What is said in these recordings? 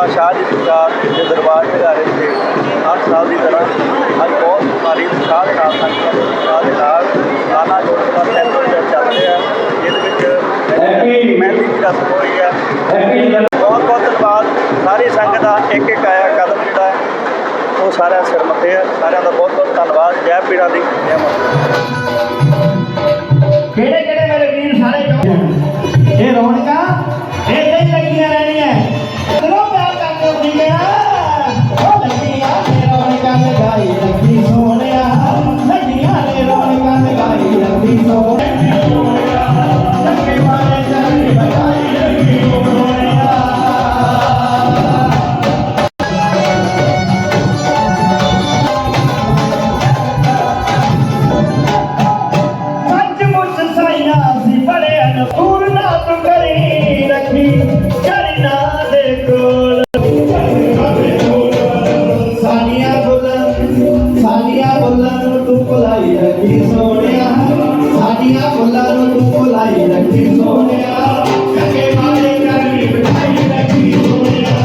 ਬਾਬਾ ਸ਼ਾਹ ਜੀ ਦੀ ਯਾਦ ਦੇ ਦਰਬਾਰ ਨਗਾਰੇ ਤੇ ਹਰ ਸਾਲ ਦੀ ਤਰ੍ਹਾਂ ਅੱਜ ਬਹੁਤ ਭਾਰੀ ਉਤਸ਼ਾਹ ਦੇ ਨਾਲ ਸੰਗਤਾਂ ਦੇ ਉਤਸ਼ਾਹ ਦੇ ਨਾਲ ਲਾਣਾ ਜੋੜ ਦਾ ਫੈਸਟੀਵਲ ਚੱਲ ਰਿਹਾ ਜਿਹਦੇ ਵਿੱਚ ਮਹਿੰਦੀ ਦੀ ਰਸਮ ਹੋਈ ਹੈ। ਬਹੁਤ ਬਹੁਤ ਧੰਨਵਾਦ। ਸਾਰੀ ਸੰਗਤ ਦਾ ਇੱਕ ਇੱਕ ਆਇਆ ਕਦਮ ਜਿਹੜਾ ਹੈ ਉਹ ਸਾਰਿਆਂ ਸਿਰ ਮੱਥੇ ਹੈ। ਸਾਰਿਆਂ ਦਾ ਬਹੁਤ ਬਹੁਤ ਧੰਨਵਾਦ। ਜੈ ਪੀੜਾ ਦੀ ਜੈ ਮਾਤਾ ਕਿਹੜੇ ਕਿਹੜੇ ਮੇਰੇ ਵੀਰ ਸਾਰੇ ਜੋ ਇਹ ਰੌਣਕਾਂ ਇੱਥੇ ਹੀ ਲੱਗੀਆਂ ਰਹਿਣੀਆਂ। ਚਲੋ। ਸਾਨੀਆਂ ਬੁੱਲਾਂ ਸਾਨੀਆਂ ਬੁੱਲਾਂ ਨੂੰ ਤੂੰ ਭੁਲਾਈ ਰੱਖੀ ਸੋਹਣਿਆ। ਸਾਨੀਆਂ ਬੁੱਲਾਂ ਨੂੰ ਤੂੰ ਭੁਲਾਈ ਰੱਖੀ ਸੋਹਣਿਆ। ਕੱਕੇ ਮਾਰੇ ਕਰਨੀ ਬਿਠਾਈ ਰੱਖੀ ਸੋਹਣਿਆ।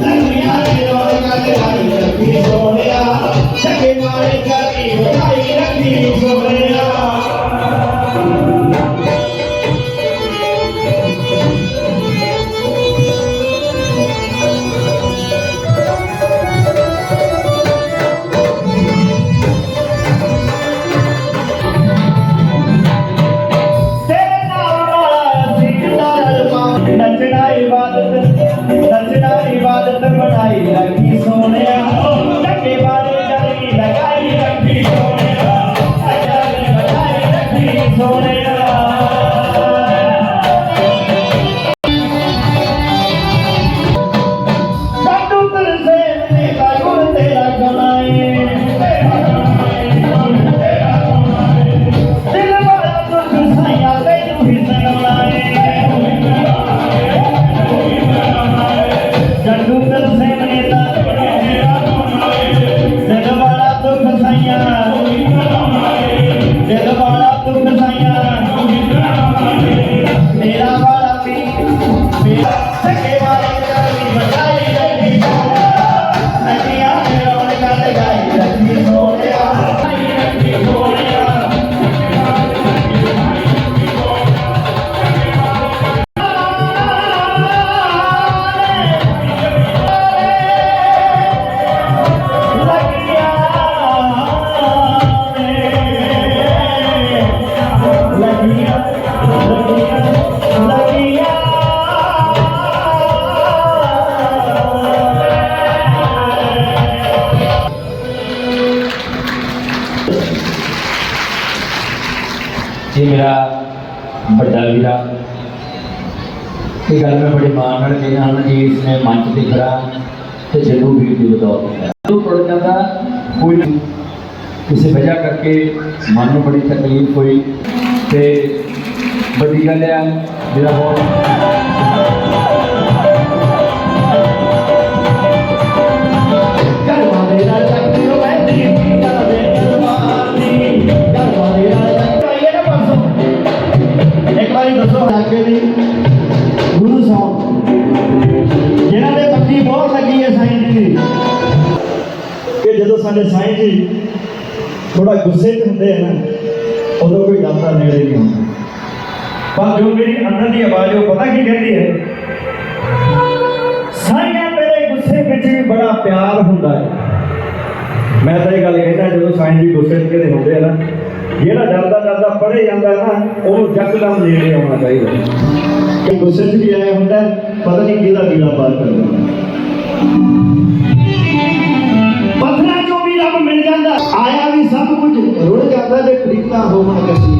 ਲੱਗੀਆਂ ਦੇ ਰੌਣਕਾਂ ਲਗਾਈ ਰੱਖੀ ਸੋਹਣਿਆ। ਕੱਕੇ ਮਾਰੇ ਕਰਨੀ ਬਿਠਾਈ ਰੱਖੀ ਸੋਹਣਿਆ। ਇਹ ਮੇਰਾ ਵੱਡਾ ਵੀਰਾ ਇਹ ਗੱਲ ਮੈਂ ਬੜੀ ਮਾਣ ਨਾਲ ਕਹਿਣਾ ਹਾਂ ਕਿ ਇਸ ਨੇ ਮੰਚ ਤੇ ਖੜਾ ਤੇ ਜੱਗੂ ਵੀਰ ਦੀ ਬਦੌਲਤ ਹੈ ਉਹ ਟੁੱਟ ਜਾਂਦਾ ਕੋਈ ਨਹੀਂ। ਕਿਸੇ ਵਜ੍ਹਾ ਕਰਕੇ ਮਨ ਨੂੰ ਬੜੀ ਤਕਲੀਫ ਹੋਈ ਤੇ ਵੱਡੀ ਗੱਲ ਹੈ ਜਿਹੜਾ ਬਹੁਤ ਸਾਡੇ ਸਾਈਂ ਜੀ ਥੋੜਾ ਗੁੱਸੇ 'ਚ ਹੁੰਦੇ ਆ ਨਾ ਉਦੋਂ ਕੋਈ ਡਰਦਾ ਨੇੜੇ ਨਹੀਂ ਹੁੰਦਾ। ਪਰ ਜੋ ਮੇਰੀ ਅੰਦਰ ਦੀ ਆਵਾਜ਼ ਉਹ ਪਤਾ ਕੀ ਕਹਿੰਦੀ ਹੈ? ਸਾਈਆਂ ਤੇਰੇ ਗੁੱਸੇ ਵਿੱਚ ਵੀ ਬੜਾ ਪਿਆਰ ਹੁੰਦਾ ਹੈ। ਮੈਂ ਤਾਂ ਇਹ ਗੱਲ ਕਹਿੰਦਾ, ਜਦੋਂ ਸਾਈਂ ਜੀ ਗੁੱਸੇ 'ਚ ਕਿਤੇ ਹੁੰਦੇ ਆ ਨਾ, ਜਿਹੜਾ ਡਰਦਾ ਡਰਦਾ ਪੜੇ ਜਾਂਦਾ ਨਾ ਉਹਨੂੰ ਜੱਕਦਮ ਨੇੜੇ ਆਉਣਾ ਚਾਹੀਦਾ। ਕਿ ਗੁੱਸੇ 'ਚ ਵੀ ਆਇਆ ਹੁੰਦਾ ਪਤਾ ਨਹੀਂ ਕਿਹਦਾ ਵੀੜਾ ਪਾਰ ਕਰਦਾ। ਜਾਂਦਾ। ਆਇਆ ਵੀ ਸਭ ਕੁਝ। ਰੁੜ ਜਾਂਦਾ ਜੇ ਪ੍ਰੀਤਾਂ ਹੋਵਣ ਕਸੀ।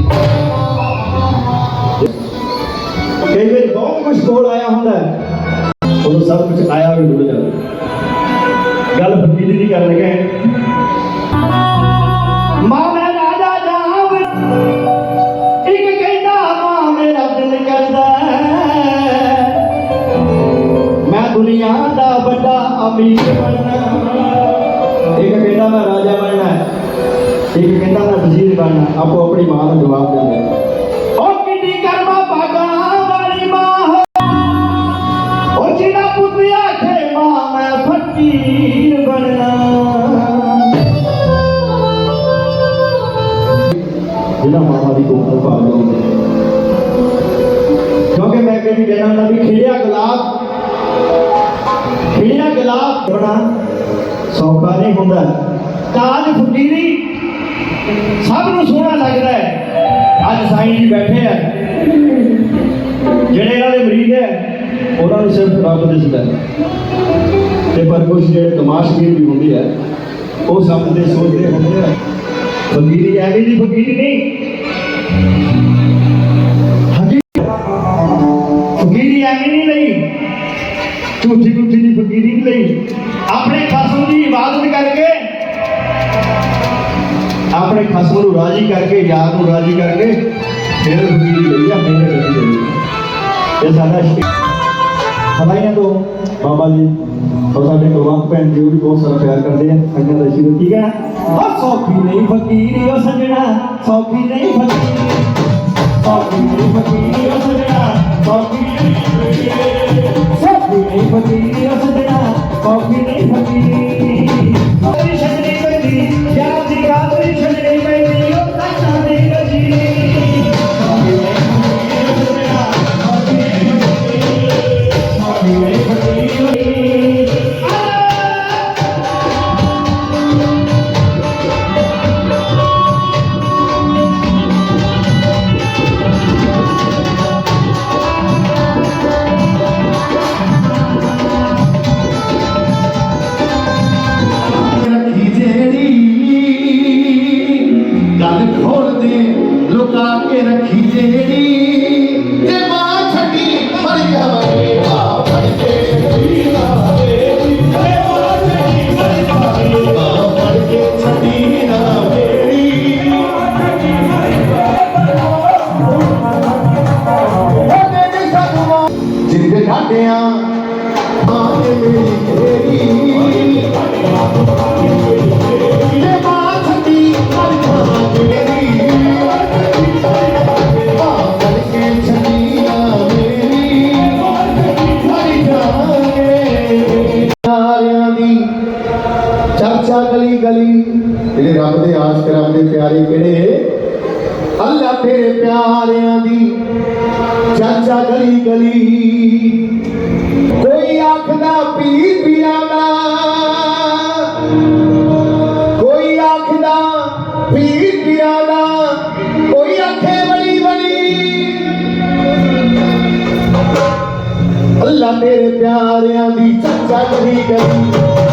ਕਈ ਵਾਰੀ ਬਹੁਤ ਕੁਝ ਕੋਲ ਆਇਆ ਹੁੰਦਾ ਹੈ। ਉਦੋਂ ਸਭ ਕੁਝ ਆਇਆ ਵੀ ਰੁੜ ਜਾਂਦਾ। ਗੱਲ ਫਕੀਰੀ ਦੀ ਕਰ ਲਗੇ ਮਾਂ ਮੈਂ ਰਾਜਾ ਜਾਵ। ਇੱਕ ਕਹਿੰਦਾ, ਮਾਂ ਮੇਰਾ ਦਿਲ ਕਰਦਾ ਮੈਂ ਦੁਨੀਆ ਦਾ ਵੱਡਾ ਅਮੀਰ ਬਣਨਾ ਇੱਕ ਕਹਿੰਦਾ ਮੈਂ ਰਾਜਾ ਬਣਨਾ ਹੈ ਇੱਕ ਕਹਿੰਦਾ ਮੈਂ ਵਜ਼ੀਰ ਬਣਨਾ ਆਪੋ ਆਪਣੀ ਉਹਨਾਂ ਨੂੰ ਸਿਰਫ ਰੱਬ ਦਿਸਦਾ ਤੇ ਪਰ ਕੁਝ ਜਿਹੜੇ ਤਮਾਸ਼ਗੀਰ ਵੀ ਹੁੰਦੇ ਆ, ਉਹ ਸਭ ਦੇ ਸੋਚਦੇ ਹੁੰਦੇ ਆ। ਫਕੀਰੀ ਐਵੇਂ ਦੀ ਫਕੀਰੀ ਨਹੀਂ। ਹਕੀ ਫਕੀਰੀ ਐਵੇਂ ਨਹੀਂ ਲਈ। ਝੂਠੀ ਝੂਠੀ ਦੀ ਫਕੀਰੀ ਨਹੀਂ ਲਈ। ਆਪਣੇ ਖਸਮ ਦੀ ਇਬਾਦਤ ਕਰਕੇ ਆਪਣੇ ਖਸਮ ਨੂੰ ਰਾਜੀ ਕਰਕੇ ਯਾਰ ਨੂੰ ਰਾਜੀ ਕਰਕੇ ਫਿਰ ਫਕੀਰੀ ਲਈ ਆ ਫਿਰ ਇਹ ਸਾਡਾ ਸ਼ੀ- ਹਵਾਈਆਂ ਤੋਂ ਬਾਬਾ ਜੀ ਔਰ ਸਾਡੇ ਕੁਲਵੰਤ ਭੈਣ ਜੀ, ਉਹ ਵੀ ਬਹੁਤ ਸਾਰਾ ਪਿਆਰ ਕਰਦੇ ਆ, ਸੰਗਤ ਦਾ ਸ਼ੀਰ ਠੀਕ ਹੈ? ਉਹ ਸੌਖੀ ਨਹੀਂ ਫਕੀਰੀ, ਉਹ ਸਜਣਾ, ਸੌਖੀ ਨਹੀਂ ਫਕੀਰੀ। ਸੌਖੀ ਨਹੀਂ ਫਕੀਰੀ, ਉਹ ਸਜਣਾ, ਸੌਖੀ ਨਹੀਂ ਫਕੀਰੀ। ਸੌਖੀ ਨਹੀਂ ਫਕੀਰੀ, ਉਹ ਸਜਣਾ, ਸੌਖੀ ਨਹੀਂ ਫਕੀਰੀ। ਤੇਰੀ ਛੱਡਣੀ ਪੈਂਦੀ ਯਾਰ ਦੀ ਖਾਤਰੀ ਛੱਡਣੀ। ਚਰਚਾ ਗਲੀ ਗਲੀ ਜਿਹੜੇ ਰੱਬ ਦੇ ਆਸ਼ਕ ਰੱਬ ਦੇ ਪਿਆਰੇ ਕਿਹੜੇ ਅੱਲਾ ਤੇਰੇ ਪਿਆਰਿਆਂ ਦੀ ਚਰਚਾ ਗਲੀ ਗਲੀ ਕੋਈ ਆਖਦਾ ਪੀਰ ਪੀਰਾਂ ਦਾ ਕੋਈ ਆਖਦਾ ਪੀਰ ਪੀਰਾਂ ਦਾ ਕੋਈ ਆਖੇ ਬੜੀ ਬੜੀ ਅੱਲਾ ਤੇਰੇ ਪਿਆਰਿਆਂ ਦੀ ਚਰਚਾ ਕਰੀ ਗਈ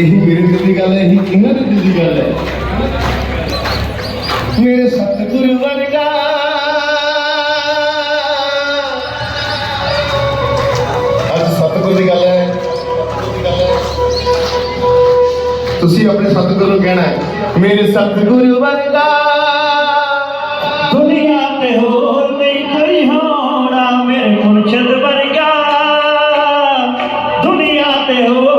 ਇਹੀ ਮੇਰੇ ਦਿਲ ਦੀ ਗੱਲ ਹੈ, ਇਹੀ ਇਹਨਾਂ ਦੇ ਦਿਲ ਦੀ ਗੱਲ ਹੈ? ਮੇਰੇ ਸਤਿਗੁਰੂ ਵਰਗਾ। ਅੱਜ ਸਤਿਗੁਰੂ ਦੀ ਗੱਲ ਹੈ। ਤੁਸੀਂ ਆਪਣੇ ਸਤਿਗੁਰੂ ਨੂੰ ਕਹਿਣਾ ਹੈ, ਮੇਰੇ ਸਤਿਗੁਰੂ ਵਰਗਾ। ਦੁਨੀਆ ਤੇ ਹੋਰ ਨਹੀਂ ਕੋਈ ਹੋਣਾ, ਮੇਰੇ ਮੁਰਸ਼ਦ ਵਰਗਾ। ਦੁਨੀਆ ਤੇ ਹੋਰ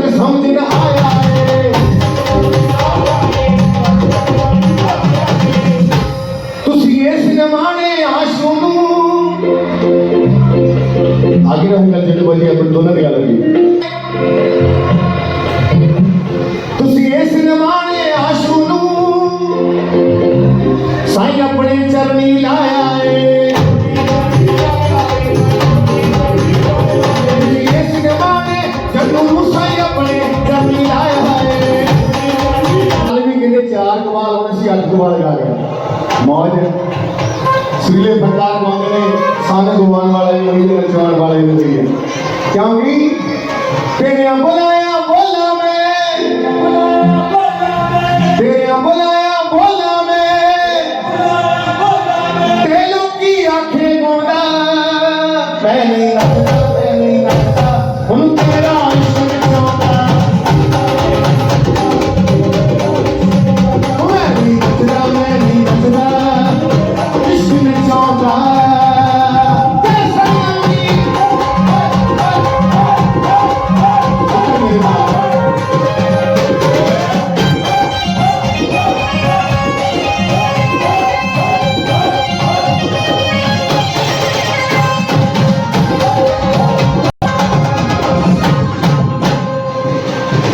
ਮੈਨੂੰ ਅੱਜ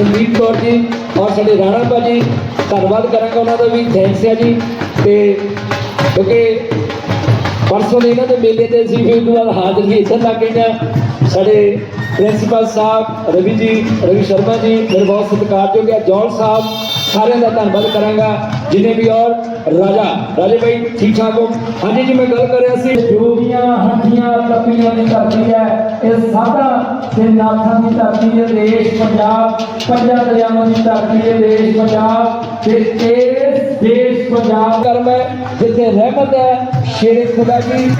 ਸੰਦੀਪ ਕੌਰ ਜੀ ਔਰ ਸਾਡੇ ਰਾਣਾ ਭਾਜੀ, ਧੰਨਵਾਦ ਕਰਾਂਗਾ ਉਹਨਾਂ ਦਾ ਵੀ ਥੈਂਕਸ ਹੈ ਜੀ। ਤੇ ਕਿਉਂਕਿ ਪਰਸੋਂ ਇਹਨਾਂ ਦੇ ਮੇਲੇ ਤੇ ਅਸੀਂ ਫਿਰ ਤੋਂ ਬਾਅਦ ਹਾਜ਼ਰੀ ਇੱਥੇ ਲੱਗ ਗਏ ਹਾਂ ਸਾਡੇ ਪ੍ਰਿੰਸੀਪਲ ਸਾਹਿਬ, ਰਵੀ ਜੀ, ਰਵੀ ਸ਼ਰਮਾ ਜੀ, ਮੇਰੇ ਬਹੁਤ ਸਤਿਕਾਰਯੋਗ ਹੈ ਜੌਲ ਸਾਹਿਬ, ਸਾਰਿਆਂ ਦਾ ਧੰਨਵਾਦ ਕਰਾਂਗਾ। ਜਿਨੇ ਵੀ ਔਰ ਰਾਜਾ, ਰਾਜੇ ਭਾਈ ਠੀਕ ਠਾਕ ਹੋ? ਹਾਂਜੀ ਜੀ, ਮੈਂ ਗੱਲ ਕਰ ਰਿਹਾ ਸੀ। ਜੋਗੀਆਂ ਹੱਡੀਆਂ ਲੱਪੀਆਂ ਦੀ ਧਰਤੀ ਹੈ ਇਹ ਸਾਡਾ ਤੇ ਨਾਥਾਂ ਦੀ ਧਰਤੀ ਹੈ, ਦੇਸ਼ ਪੰਜਾਬ, ਪੰਜਾਂ ਦਰਿਆਵਾਂ ਦੀ ਧਰਤੀ ਹੈ, ਦੇਸ਼ ਪੰਜਾਬ ਤੇ ਇਸ ਦੇਸ਼ ਪੰਜਾਬ। ਕਰ ਮੈਂ ਜਿੱਥੇ ਰਹਿਮਤ ਹੈ, ਸ਼ੇਰੇ ਖੁਦਾ ਦੀ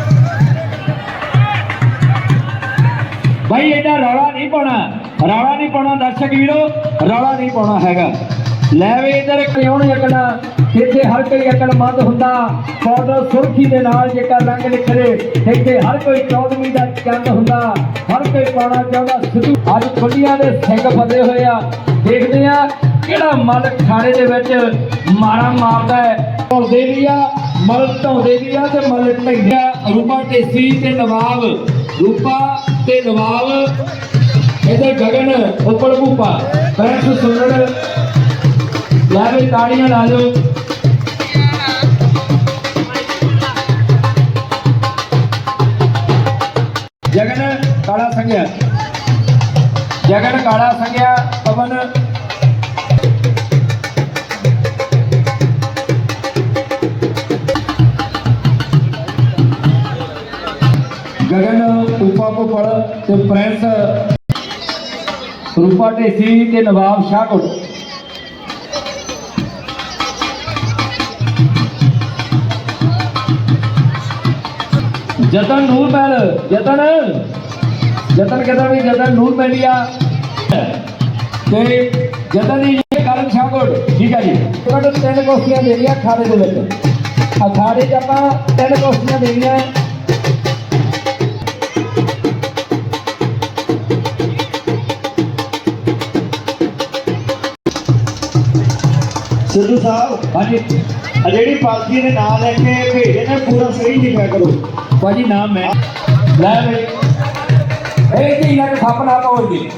ਭਾਈ ਇਹਦਾ ਰੌਲਾ ਨਹੀਂ ਪਾਉਣਾ। ਰੌਲਾ ਨਹੀਂ ਪਾਉਣਾ, ਦਰਸ਼ਕ ਵੀਰੋ, ਰੌਲਾ ਨਹੀਂ ਪਾਉਣਾ ਹੈਗਾ। ਲੈ ਵੇ ਇਧਰ ਕਿਉਂ ਯਕਣਾ ਇੱਥੇ ਹਰ ਕੋਈ ਅਕਲਮੰਦ ਹੁੰਦਾ। ਫੋਟੋ ਸੁਰਖੀ ਦੇ ਨਾਲ ਜੇਕਰ ਰੰਗ ਨਿਖਰੇ ਇੱਥੇ ਹਰ ਕੋਈ ਚੌਦਵੀਂ ਦਾ ਚੰਦ ਹੁੰਦਾ। ਹਰ ਕੋਈ ਪਾਉਣਾ ਚਾਹੁੰਦਾ ਸਿੱਧੂ। ਅੱਜ ਖੁੱਲੀਆਂ ਦੇ ਸਿੰਘ ਫਸੇ ਹੋਏ ਆ। ਦੇਖਦੇ ਆ ਕਿਹੜਾ ਮਲ ਖਾਣੇ ਦੇ ਵਿੱਚ ਮਾਰਾ ਮਾਰਦਾ ਹੈ। ਧੌਂਦੇ ਵੀ ਆ ਮਲ ਧੌਂਦੇ ਵੀ ਆ ਤੇ ਮਲ ਢੈਂਦੇ ਆ। ਰੂਪਾ ਢੇਸੀ ਤੇ ਨਵਾਬ, ਰੂਪਾ ਤੇ ਨਵਾਬ ਇਹਦੇ ਗਗਨ, ਉੱਪਰ ਭੂਪਾ। ਬੈਠ ਸੁਣਨ। ਲੈ ਵੀ ਤਾੜੀਆਂ ਲਾ ਦਿਓ। ਜਗਨ ਕਾਲਾ ਸੰਗਿਆ ਜਗਨ ਕਾਲਾ ਸੰਗਿਆ ਪਵਨ। ਗਗਨ ਉਪਾ ਭੁਪੜ ਤੇ ਪ੍ਰਿੰਸ। ਰੂਪਾ ਢੇਸੀ ਤੇ ਨਵਾਬ ਸ਼ਾਹਕੋਟ। ਜਤਨ ਨੂਰ ਮਹਿਲ ਜਤਨ ਜਤਨ ਕਹਿੰਦਾ ਵੀ ਜਤਨ ਨੂਰ ਮਹਿਲੀਆ ਤੇ ਜਤਨ ਦੀ ਕਰਨ ਸ਼ਾਹਕੋਟ ਠੀਕ ਹੈ ਜੀ। ਤੁਹਾਡੇ ਤਿੰਨ ਕੋਸ਼ੀਆਂ ਦੇਣੀਆਂ ਅਖਾੜੇ ਦੇ ਵਿੱਚ। ਅਖਾੜੇ 'ਚ ਆਪਾਂ ਤਿੰਨ ਕੋਸ਼ੀਆਂ ਦੇਣੀਆਂ ਸਿੱਧੂ ਸਾਹਿਬ ਹਾਂਜੀ। ਆ ਜਿਹੜੀ ਪਾਲਕੀ ਦੇ ਨਾਂ ਲੈ ਕੇ ਭੇਜੇ ਨੇ ਪੂਰਾ ਸਹੀ ਲਿਖਿਆ ਕਰੋ। ਭਾਜੀ ਨਾਮ ਮੈਂ। ਲੈ ਬਈ ਇਹ ਕੀ ਲੱਗ ਥਾਪਣਾ ਪਾਉਗੀ